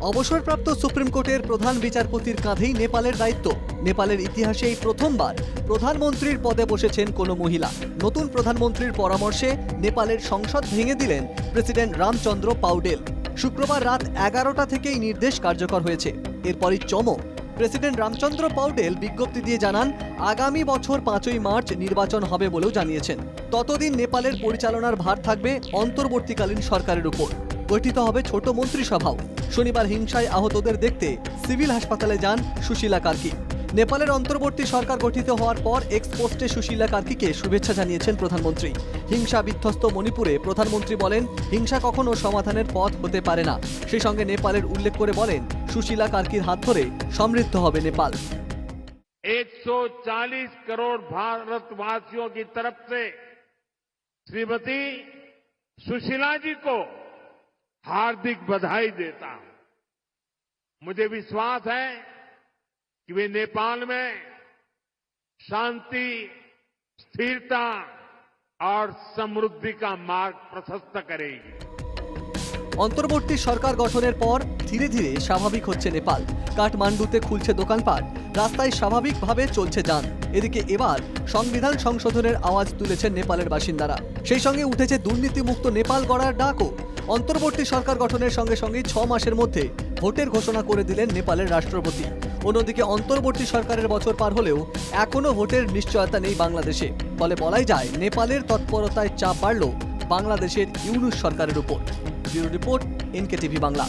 অবসরপ্রাপ্ত সুপ্রিম কোর্টের প্রধান বিচারপতির কাঁধেই নেপালের দায়িত্ব। নেপালের ইতিহাসে এই প্রথমবার প্রধানমন্ত্রীর পদে বসেছেন কোনো মহিলা। নতুন প্রধানমন্ত্রীর পরামর্শে নেপালের সংসদ ভেঙে দিলেন প্রেসিডেন্ট রামচন্দ্র পাউডেল। শুক্রবার রাত এগারোটা থেকেই নির্দেশ কার্যকর হয়েছে। এরপরই চমক। প্রেসিডেন্ট রামচন্দ্র পাউডেল বিজ্ঞপ্তি দিয়ে জানান, আগামী বছর পাঁচই মার্চ নির্বাচন হবে বলেও জানিয়েছেন। ততদিন নেপালের পরিচালনার ভার থাকবে অন্তর্বর্তীকালীন সরকারের উপর। গঠিত হবে ছোট মন্ত্রিসভাও শনিবার হিংসায় আহতদের দেখতে সিভিল হাসপাতালে যান সুশীলা কার্কি নেপালের অন্তর্বর্তী সরকার গঠিত হওয়ার পর এক্সপোস্টে সুশীলা কার্কিকে শুভেচ্ছা জানিয়েছেন প্রধানমন্ত্রী হিংসা বিধ্বস্ত মণিপুরে প্রধানমন্ত্রী বলেন হিংসা কখনো সমাধানের পথ হতে পারে না সেই সঙ্গে নেপালের উল্লেখ করে বলেন সুশীলা কার্কির হাত ধরে সমৃদ্ধ হবে নেপাল 140 करोड़ भारतवासियों की तरफ से श्रीमती सुशीला जी को हार्दिक बधाई देता हूं मुझे विश्वास है कि वे नेपाल में शांति स्थिरता और समृद्धि का मार्ग प्रशस्त करेगी অন্তর্বর্তী সরকার গঠনের পর ধীরে ধীরে স্বাভাবিক হচ্ছে নেপাল কাঠমান্ডুতে খুলছে দোকানপাট রাস্তায় স্বাভাবিকভাবে চলছে যান এদিকে এবার সংবিধান সংশোধনের আওয়াজ তুলেছেন নেপালের বাসিন্দারা সেই সঙ্গে উঠেছে দুর্নীতিমুক্ত নেপাল গড়ার ডাকও অন্তর্বর্তী সরকার গঠনের সঙ্গে সঙ্গে ছ মাসের মধ্যে ভোটের ঘোষণা করে দিলেন নেপালের রাষ্ট্রপতি। অন্যদিকে অন্তর্বর্তী সরকারের বছর পার হলেও এখনও ভোটের নিশ্চয়তা নেই বাংলাদেশে। ফলে বলাই যায়, নেপালের তৎপরতায় চাপ বাড়ল বাংলাদেশের ইউনুস সরকারের উপর। Bureau report NK TV Bangla.